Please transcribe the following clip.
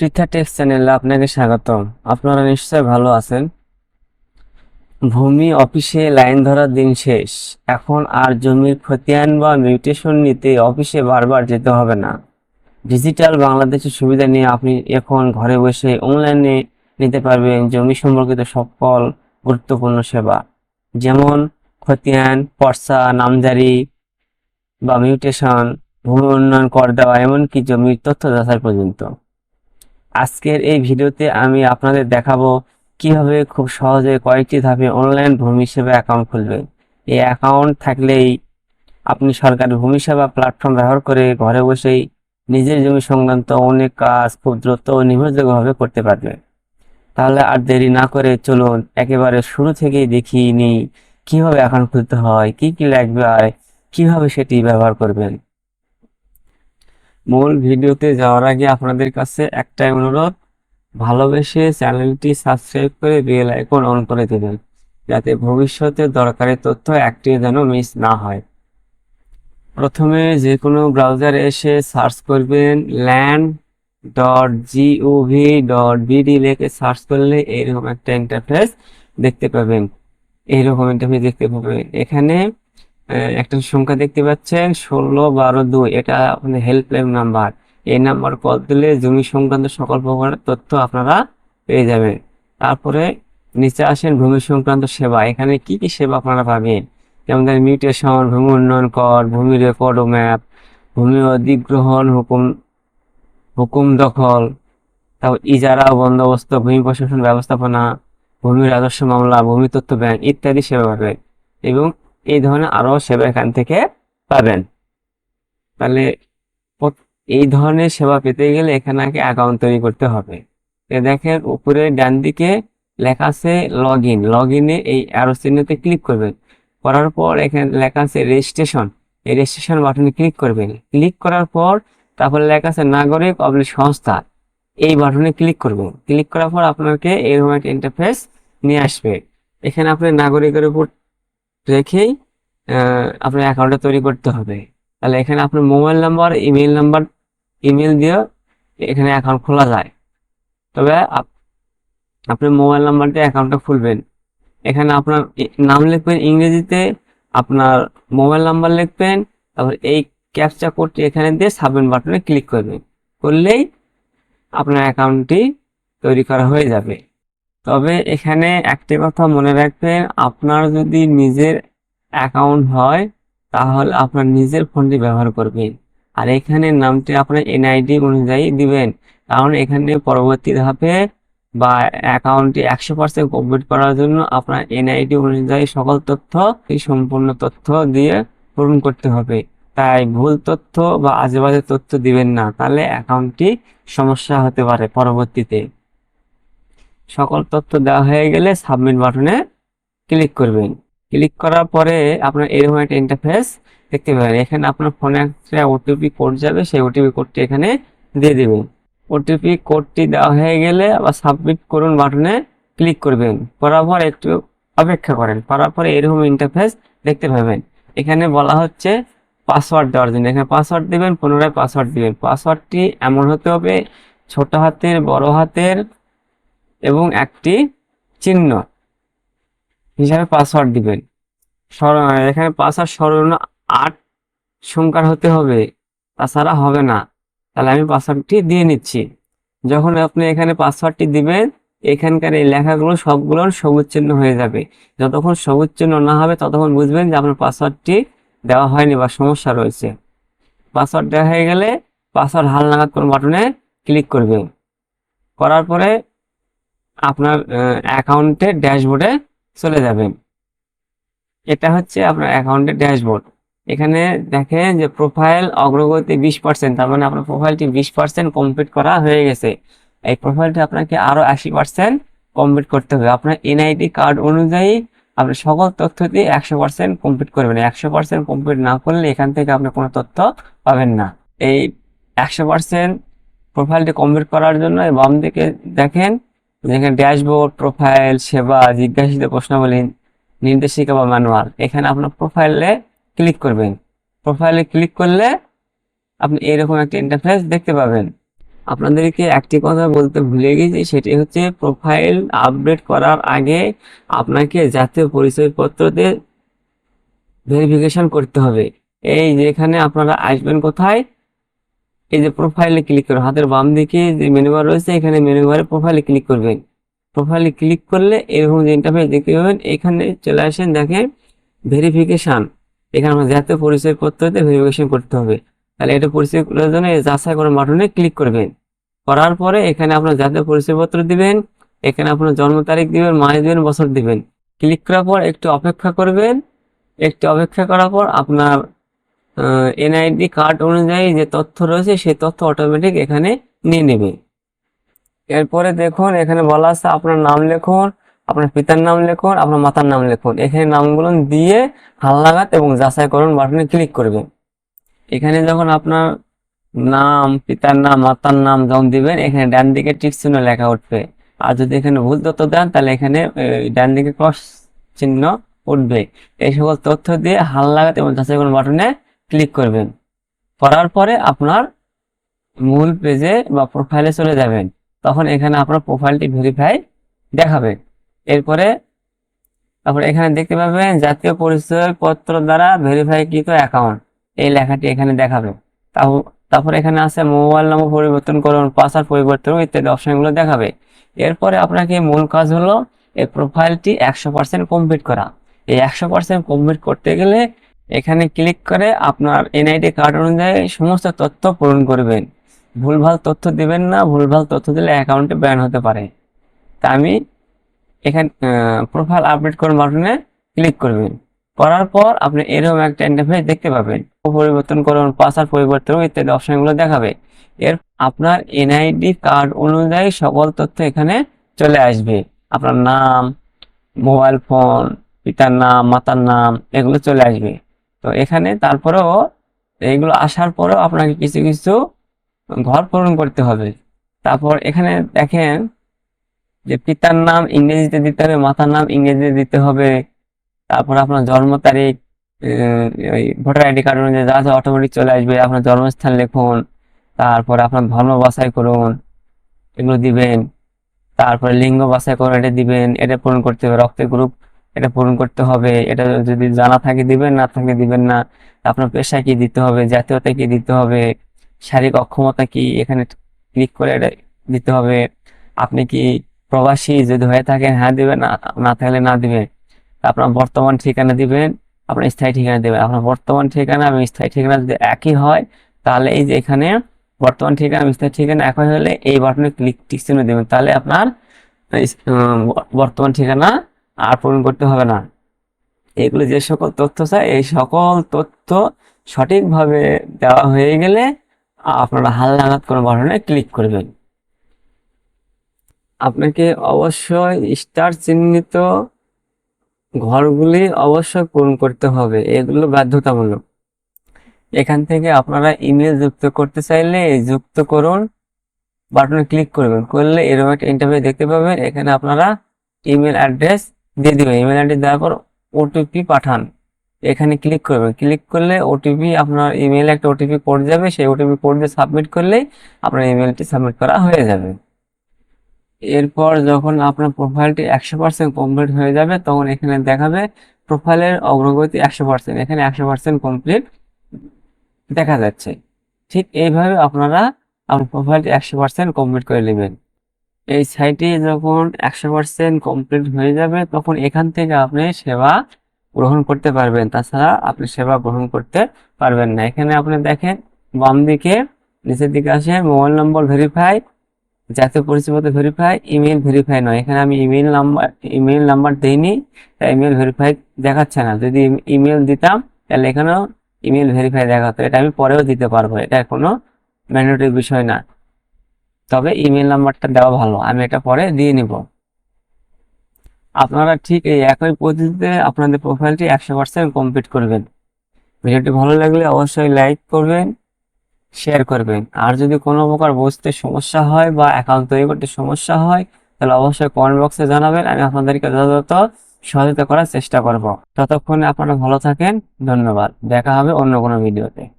Pritha text চ্যানেলে আপনাকে স্বাগতম। আপনারা নিশ্চয় ভালো আছেন। ভূমি অফিসে লাইন ধরার দিন শেষ। এখন আর জমির খতিয়ান বা মিউটেশন নিতে অফিসে বারবার যেতে হবে না। ডিজিটাল বাংলাদেশের সুবিধা নিয়ে আপনি এখন ঘরে বসে অনলাইনে নিতে পারবেন জমি সম্পর্কিত সকল গুরুত্বপূর্ণ সেবা। যেমন খতিয়ান, পর্চা নামজারি বা মিউটেশন, ভূমি উন্নয়ন কর দেওয়া, এমনকি জমির তথ্য যাচাই পর্যন্ত। আজকের এই ভিডিওতে আমি আপনাদের দেখাবো কীভাবে খুব সহজে কয়েকটি ধাপে অনলাইন ভূমি সেবা অ্যাকাউন্ট খুলবেন। এই অ্যাকাউন্ট থাকলেই আপনি সরকারি ভূমি সেবা প্ল্যাটফর্ম ব্যবহার করে ঘরে বসেই নিজের জমি সংক্রান্ত অনেক কাজ খুব দ্রুত ও নির্ভরযোগ্যভাবে করতে পারবেন। তাহলে আর দেরি না করে চলুন একেবারে শুরু থেকেই দেখিয়ে নিই কীভাবে অ্যাকাউন্ট খুলতে হয়, কি কি লাগবে আর কীভাবে সেটি ব্যবহার করবেন। মূল ভিডিওতে যাওয়ার আগে আপনাদের কাছে একটাই অনুরোধ, ভালোবেসে চ্যানেলটি সাবস্ক্রাইব করে বেল আইকন অন করে দেবেন, যাতে ভবিষ্যতে দরকারি তথ্য একটি যেন মিস না হয়। প্রথমে যে কোনো ব্রাউজারে এসে সার্চ করবেন land dot G O V dot BD লিখে সার্চ করলে এইরকম একটা ইন্টারফেস দেখতে পাবেন। এইরকম ইন্টারফেস দেখতে পাবেন। এখানে একটা সংখ্যা দেখতে পাচ্ছেন, ষোলো, বারো, দুই। এটা আপনাদের হেল্পলাইন নাম্বার এই নাম্বার কল দিলে জমি সংক্রান্ত সকল প্রকার তথ্য আপনারা পেয়ে যাবেন। তারপরে নিচে আসেন ভূমি সংক্রান্ত সেবা। এখানে কি কি সেবা আপনারা পাবেন? যেমন ধরেন মিউটেশন ভূমি উন্নয়ন কর, ভূমি রেকর্ড ও ম্যাপ ভূমি অধিগ্রহণ হুকুম হুকুম দখল, তারপর ইজারা, বন্দোবস্ত, ভূমি প্রশাসন ব্যবস্থাপনা, ভূমি রাজস্ব মামলা, ভূমি তথ্য ব্যাংক ইত্যাদি সেবা পাবেন। এবং এই ধরনের আরও সেবা এখান থেকে পাবেন। তাহলে এই ধরনের সেবা পেতে গেলে এখানে আগে অ্যাকাউন্ট তৈরি করতে হবে। দেখেন উপরে ডান দিকে লেখা আছে লগ ইন লগ ইনে এই অ্যারো চিহ্নতে ক্লিক করবেন। করার পর এখানে লেখা আছে রেজিস্ট্রেশন এই রেজিস্ট্রেশন বাটনে ক্লিক করবেন। ক্লিক করার পর তারপরে লেখা আছে নাগরিক অবলিক সংস্থা। এই বাটনে ক্লিক করবেন। ক্লিক করার পর আপনাকে এরকম একটা ইন্টারফেস নিয়ে আসবে। এখানে আপনি নাগরিকের উপর রেখেই আপনার অ্যাকাউন্টটা তৈরি করতে হবে। তাহলে এখানে আপনার mobile number email number email দিয়ে এখানে অ্যাকাউন্ট খোলা যায়। তবে আপ- আপনি মোবাইল নাম্বার দিয়ে অ্যাকাউন্টটা খুলবেন। এখানে আপনার নাম লিখবেন ইংরেজিতে, আপনার মোবাইল নাম্বার লিখবেন, তারপর এই ক্যাপচা কোডটি এখানে দিয়ে সাবমিট বাটনে ক্লিক করবেন। করলেই আপনার অ্যাকাউন্টটি তৈরি করা হয়ে যাবে। তবে এখানে একটি কথা মনে রাখবেন, আপনার যদি নিজের অ্যাকাউন্ট হয়, তাহলে আপনার নিজের ফোনটি ব্যবহার করবেন। আর এখানে নামটি আপনার এনআইডি অনুযায়ী দিবেন। কারণ এখানে পরবর্তী ধাপে বা অ্যাকাউন্টটি একশো পার্সেন্ট কমপ্লিট করার জন্য আপনার এনআইডি অনুযায়ী সকল তথ্য, এই সম্পূর্ণ তথ্য দিয়ে পূরণ করতে হবে। তাই ভুল তথ্য বা আজেবাজে তথ্য দিবেন না। তাহলে অ্যাকাউন্টটি সমস্যা হতে পারে পরবর্তীতে। সকল তথ্য দেওয়া হয়ে গেলে সাবমিট বাটনে ক্লিক করবেন। ক্লিক করার পরে আপনার এরকম একটা ইন্টারফেস দেখতে পাবেন। এখানে আপনার ফোনে একটা ওটিপি কোড যাবে, সেই ওটিপি কোডটি এখানে দিয়ে দেবেন। ওটিপি কোডটি দেওয়া হয়ে গেলে আবার সাবমিট করুন বাটনে ক্লিক করবেন। করার পর একটু অপেক্ষা করেন। করার পরে এরকম ইন্টারফেস দেখতে পাবেন। এখানে বলা হচ্ছে পাসওয়ার্ড দেওয়ার জন্য। এখানে পাসওয়ার্ড দেবেন, পুনরায় পাসওয়ার্ড দিবেন। পাসওয়ার্ডটি এমন হতে হবে, ছোট হাতের, বড় হাতের এবং একটি চিহ্ন। হিসাবে পাসওয়ার্ড দিবেন। এখানে পাসওয়ার্ড সর্বনিম্ন আট সংখ্যার হতে হবে, তাছাড়া হবে না। তাহলে আমি পাসওয়ার্ডটি দিয়ে নিচ্ছি। যখন আপনি এখানে পাসওয়ার্ডটি দিবেন, এখানকার এই লেখাগুলো সবগুলো সবুজ চিহ্ন হয়ে যাবে। যতক্ষণ সবুজ চিহ্ন না হবে, ততক্ষণ বুঝবেন যে আপনার পাসওয়ার্ডটি দেওয়া হয়নি বা সমস্যা রয়েছে। পাসওয়ার্ড দেওয়া হয়ে গেলে পাসওয়ার্ড হাল নাগাদ কোন বাটনে ক্লিক করবেন। করার পরে আপনার অ্যাকাউন্টের ড্যাশবোর্ডে চলে যাবেন এটা হচ্ছে আপনার অ্যাকাউন্টের ড্যাশবোর্ড। এখানে দেখেন যে প্রোফাইল অগ্রগতি বিশ পার্সেন্ট, তার মানে আপনার প্রোফাইলটি বিশ পার্সেন্ট কমপ্লিট করা হয়ে গেছে। এই প্রোফাইলটি আপনাকে আরও আশি পার্সেন্ট কমপ্লিট করতে হবে। আপনার এনআইডি কার্ড অনুযায়ী আপনি সকল তথ্য দিয়ে একশো পার্সেন্ট কমপ্লিট করবেন। একশো পার্সেন্ট কমপ্লিট না করলে এখান থেকে আপনি কোনো তথ্য পাবেন না। এই একশো পার্সেন্ট প্রোফাইলটি কমপ্লিট করার জন্য বাম দিকে দেখেন যেখানে ড্যাশবোর্ড, প্রোফাইল, সেবা, জিজ্ঞাসিত প্রশ্নাবলী, নির্দেশিকা বা ম্যানুয়াল। এখানে আপনার প্রোফাইলে ক্লিক করবেন। প্রোফাইলে ক্লিক করলে আপনি এরকম একটা ইন্টারফেস দেখতে পাবেন। আপনাদেরকে একটি কথা বলতে ভুলে গেছি, সেটি হচ্ছে প্রোফাইল আপডেট করার আগে আপনাকে জাতীয় পরিচয়পত্র দিয়ে ভেরিফিকেশন করতে হবে। এই যেখানে আপনারা আসবেন কোথায়? এই যে প্রোফাইলে ক্লিক করুন হাতের বাম দিকে যে মেনু বার রয়েছে, এখানে মেনু বারে প্রোফাইলে ক্লিক করবেন। প্রোফাইলে ক্লিক করলে এরকম যে ইন্টারফেস দেখতে পাবেন, এখানে চলে আসেন, দেখেন ভেরিফিকেশন এখানে আমরা জাতীয় পরিচয়পত্র দিয়ে ভেরিফিকেশন করতে হবে। তাহলে এটা পরিচয় করার জন্য যাচাই করার বাটনে ক্লিক করবেন। করার পরে এখানে আপনার জাতীয় পরিচয়পত্র দিবেন, এখানে আপনার জন্ম তারিখ দিবেন, মাস দিবেন, বছর দিবেন। ক্লিক করার পর একটু অপেক্ষা করবেন। একটু অপেক্ষা করার পর আপনার এনআইডি কার্ড অনুযায়ী যে তথ্য রয়েছে, সেই তথ্য অটোমেটিক এখানে নিয়ে নেবে। এরপরে দেখুন, এখানে বলা আছে আপনার নাম লেখুন, আপনার পিতার নাম লিখুন, আপনার মাতার নাম লিখুন। এখানে নামগুলো দিয়ে হালনাগাদ এবং যাচাইকরণ বাটনে ক্লিক করবেন এখানে যখন আপনার নাম, পিতার নাম, মাতার নাম যখন দিবেন, এখানে ডান দিকে টিক চিহ্ন লেখা উঠবে। আর যদি এখানে ভুল তথ্য দেন, তাহলে এখানে ডান দিকে ক্রস চিহ্ন উঠবে। এই সকল তথ্য দিয়ে হাল লাগাতে এবং যাচাইকরণ বাটনে ক্লিক করবেন। করার পরে আপনার মূল পেজে বা প্রোফাইলে চলে যাবেন। তখন এখানে আপনার প্রোফাইলটি ভেরিফাই দেখাবে। এরপরে তারপরে এখানে দেখতে পাবেন জাতীয় পরিচয়পত্র দ্বারা ভেরিফাইকৃত অ্যাকাউন্ট এই লেখাটি এখানে দেখাবে। তারপরে এখানে আছে মোবাইল নম্বর পরিবর্তন করুন পাসওয়ার্ড পরিবর্তন ইত্যাদি অপশনগুলো দেখাবে। এরপরে আপনাকে মূল কাজ হলো এই প্রোফাইলটি একশো পার্সেন্ট কমপ্লিট করা। এই একশো পার্সেন্ট কমপ্লিট করতে গেলে এখানে ক্লিক করে আপনার এনআইডি কার্ড অনুযায়ী সমস্ত তথ্য পূরণ করবেন। ভুলভাল তথ্য দিবেন না, ভুলভাল তথ্য দিলে অ্যাকাউন্টে ব্যান হতে পারে। তা আমি এখানে প্রোফাইল আপডেট করুন বাটনে ক্লিক করবেন। করার পর আপনি এরকম একটা ইন্টারফেস দেখতে পাবেন। পরিবর্তন করুন পাসওয়ার্ড পরিবর্তন ইত্যাদি অপশনগুলো দেখাবে। এর আপনার এনআইডি কার্ড অনুযায়ী সকল তথ্য এখানে চলে আসবে। আপনার নাম মোবাইল ফোন পিতার নাম, মাতার নাম এগুলো চলে আসবে। তো এখানে তারপরেও এইগুলো আসার পরেও আপনাকে কিছু কিছু ঘর পূরণ করতে হবে। তারপর এখানে দেখেন যে পিতার নাম ইংরেজিতে দিতে হবে, মাতার নাম ইংরেজিতে দিতে হবে। তারপর আপনার জন্ম তারিখ ওই ভোটার আইডি কার্ড অনুযায়ী যা আছে অটোমেটিক চলে আসবে, আপনার জন্মস্থান লিখুন, তারপর আপনার ধর্ম বাছাই করুন, এগুলো দিবেন। তারপরে লিঙ্গ বাছাই করুন এটা দিবেন, এটা পূরণ করতে হবে, রক্তের গ্রুপ এটা পূরণ করতে হবে, এটা যদি জানা থাকে দিবেন, না থাকে দিবেন না, আপনার পেশা কি দিতে হবে জাতীয়তা কি দিতে হবে, শারীরিক অক্ষমতা কি, এখানে ক্লিক করে এটা দিতে হবে। আপনি কি প্রবাসী যদি হয়ে থাকেন হ্যাঁ দিবেন, না থাকলে না দিবেন। আপনার বর্তমান ঠিকানা দিবেন, আপনার স্থায়ী ঠিকানা দেবেন। আপনার বর্তমান ঠিকানা এবং স্থায়ী ঠিকানা যদি একই হয়, তাহলে এই যে এখানে বর্তমান ঠিকানা স্থায়ী ঠিকানা একই হলে এই বাটনে ক্লিক টিক চিহ্ন দেবেন। তাহলে আপনার বর্তমান ঠিকানা আর পূরণ করতে হবে না। এগুলো যে সকল তথ্য চাই, এই সকল তথ্য সঠিকভাবে দেওয়া হয়ে গেলে আপনারা হাল নাগাদ কোনো বাটনে ক্লিক করবেন। আপনাকে অবশ্যই স্টার চিহ্নিত ঘরগুলি অবশ্যই পূরণ করতে হবে, এগুলো বাধ্যতামূলক। এখান থেকে আপনারা ইমেল যুক্ত করতে চাইলে যুক্ত করুন, বাটনে ক্লিক করবেন। করলে এরকম একটা ইন্টারভিউ দেখতে পাবেন। এখানে আপনারা ইমেল অ্যাড্রেস দিয়ে দিবেন ইমেল অ্যাড্রেস দেওয়ার পর ওটিপি পাঠান। এখানে ক্লিক করবেন। ক্লিক করলে ওটিপি আপনার ইমেলে একটা ওটিপি কোড যাবে। সেই ওটিপি কোড দিয়ে সাবমিট করলেই আপনার ইমেলটি সাবমিট করা হয়ে যাবে। এরপর যখন আপনার প্রোফাইলটি একশো পার্সেন্ট কমপ্লিট হয়ে যাবে, তখন এখানে দেখাবে প্রোফাইলের অগ্রগতি একশো পার্সেন্ট এখানে একশো পার্সেন্ট কমপ্লিট দেখা যাচ্ছে। ঠিক এইভাবে আপনারা আপনার প্রোফাইলটি একশো পার্সেন্ট কমপ্লিট করে নেবেন। এই সাইটে যখন একশো পার্সেন্ট কমপ্লিট হয়ে যাবে, তখন এখান থেকে আপনি সেবা গ্রহণ করতে পারবেন। তাছাড়া আপনি সেবা গ্রহণ করতে পারবেন না। এখানে আপনি দেখেন, বাম দিকে, নিচের দিকে আসে মোবাইল নম্বর ভেরিফাই জাতীয় পরিচয়পত্র ভেরিফাই ইমেল ভেরিফাই নয়। এখানে আমি ইমেল নাম্বার ইমেল নাম্বার দিইনি, তাই ইমেল ভেরিফাই দেখাচ্ছে না। যদি ইমেল দিতাম, তাহলে এখানেও ইমেল ভেরিফাই দেখাতো। এটা আমি পরেও দিতে পারব। এটা কোনো ম্যান্ডেটরি বিষয় না। তবে ইমেল নাম্বারটা দেওয়া ভালো, আমি এটা পরে দিয়ে নিব। আপনারা ঠিক এই একই পদ্ধতিতে আপনাদের প্রোফাইলটি একশো পার্সেন্ট কমপ্লিট করবেন। ভিডিওটি ভালো লাগলে অবশ্যই লাইক করবেন শেয়ার করবেন। আর যদি কোনো প্রকার বুঝতে সমস্যা হয় বা অ্যাকাউন্ট তৈরি করতে সমস্যা হয়, তাহলে অবশ্যই কমেন্ট বক্সে জানাবেন, আমি আপনাদেরকে যথাযথ সহযোগিতা করার চেষ্টা করব। ততক্ষণে আপনারা ভালো থাকেন, ধন্যবাদ। দেখা হবে অন্য কোনো ভিডিওতে